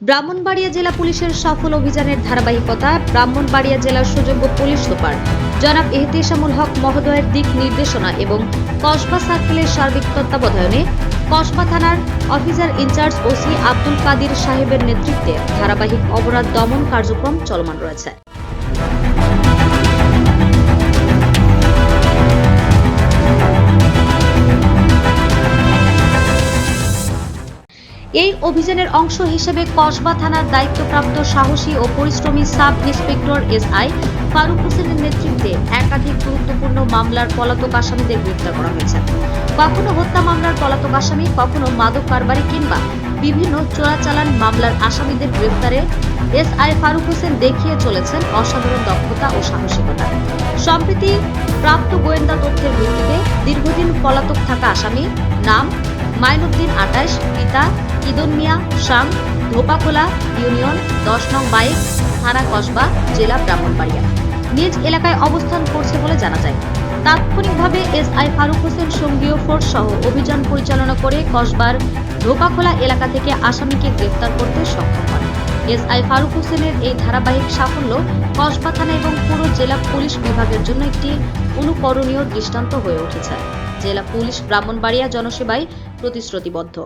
ব্রাহ্মণবাড়িয়া জেলা পুলিশের সফল অভিযানের ধারাবাহিকতা ব্রাহ্মণবাড়িয়া জেলার সুযোগ্য পুলিশ সুপার জনাব এহতেশামুল হক মহোদয়ের দিক নির্দেশনা এবং কসবা সার্কেলের সার্বিক তত্ত্বাবধানে কসবা থানার officer incharge OC Abdul Kadir সাহেবের নেতৃত্বে ধারাবাহিক অপরাধ দমন কার্যক্রম চলমান রয়েছে। এই অভিযানের অংশ হিসেবে কসবা থানার দায়িত্বপ্রাপ্ত সাহসী ও পরিশ্রমী সাব ইন্সপেক্টর এসআই ফারুক হোসেনের নেতৃত্বে একাধিক গুরুত্বপূর্ণ মামলার পলাতক আসামিদের গ্রেপ্তার করা হয়েছে। কখনো হত্যা মামলার পলাতক আসামি, কখনো মাদক কারবারি কিংবা বিভিন্ন চোরাচালান মামলার আসামিদের গ্রেপ্তারে এসআই ফারুক হোসেন দেখিয়ে চলেছেন অসাধারণ দক্ষতা ও সাহসিকতা। সম্প্রতি প্রাপ্ত গোয়েন্দা তথ্যের ভিত্তিতে দীর্ঘদিন পলাতক থাকা আসামি নাম মাইনুদ্দিন আটাইশ পিতা ইদন মিয়া শাম, ধোপাখোলা, ইউনিয়ন, দশ নং বাইক থানা কসবা, জেলা ব্রাহ্মণবাড়িয়া। নিজ এলাকায় অবস্থান করছে বলে জানা যায়। তাৎক্ষণিকভাবে এসআই ফারুক হোসেন সঙ্গীয় ফোর্স সহ অভিযান পরিচালনা করে কসবার ধোপাখোলা এলাকা থেকে আসামিকে গ্রেফতার করতে সক্ষম হন। এসআই ফারুক হোসেনের এই ধারাবাহিক সাফল্য কসবা থানা এবং পুরো জেলা পুলিশ বিভাগের জন্য একটি অনুকরণীয় দৃষ্টান্ত হয়ে উঠেছে। জেলা পুলিশ ব্রাহ্মণবাড়িয়া জনসেবায় প্রতিশ্রুতিবদ্ধ।